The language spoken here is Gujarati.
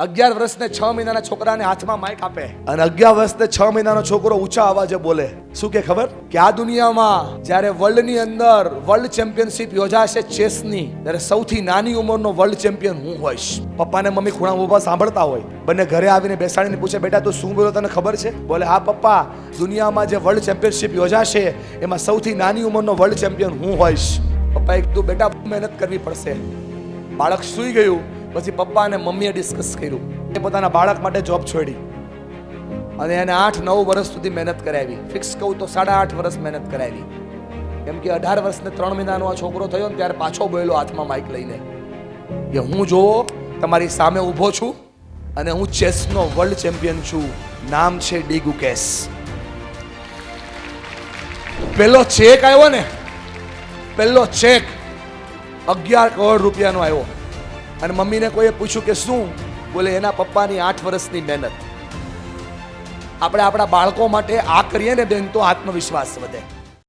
અગિયાર વર્ષને છ મહિનાના છોકરાને હાથમાં માઇક આપે. અને અગિયાર વર્ષને છ મહિનાનો છોકરો ઊંચા અવાજે બોલે. શું કે ખબર? કે આ દુનિયામાં જ્યારે વર્લ્ડની અંદર વર્લ્ડ ચેમ્પિયનશિપ યોજાશે ચેસની ત્યારે સૌથી નાની ઉંમરનો વર્લ્ડ ચેમ્પિયન હું હોઈશ. પપ્પા ને મમ્મી ખૂણા ઊભા સાંભળતા હોય. બંને ઘરે આવીને બેસાડીને પૂછે બેટા તું શું બોલો? તને ખબર છે? બોલે હા પપ્પા દુનિયામાં જે વર્લ્ડ ચેમ્પિયનશિપ યોજાશે એમાં સૌથી નાની ઉંમરનો વર્લ્ડ ચેમ્પિયન હું હોઈશ. પપ્પા એક તું બેટા મહેનત કરવી પડશે. બાળક સૂઈ ગયું. પછી પપ્પા અને મમ્મીએ ડિસ્કસ કર્યું. એ પોતાના બાળક માટે જોબ છોડી. અને એને આઠ નવ વર્ષ સુધી મહેનત કરાવી. ફિક્સ કહું તો સાડા આઠ વર્ષ મહેનત કરાવી. કેમ કે અઢાર વર્ષને ત્રણ મહિનાનો આ છોકરો થયો ને ત્યારે પાછો બોયલો હાથમાં માઇક લઈને. કે હું જોવો તમારી સામે ઊભો છું અને હું ચેસનો વર્લ્ડ ચેમ્પિયન છું. નામ છે ડીગુ કેસ. પેલો ચેક આવ્યો ને? પહેલો ચેક અગિયાર કરોડ રૂપિયાનો આવ્યો. અને મમ્મીને કોઈએ પૂછ્યું કે શું? બોલે, એના પપ્પાની આઠ વર્ષની મહેનત. આપણે આપણા બાળકો માટે આ કરીએ ને બેન, તો આત્મવિશ્વાસ વધે.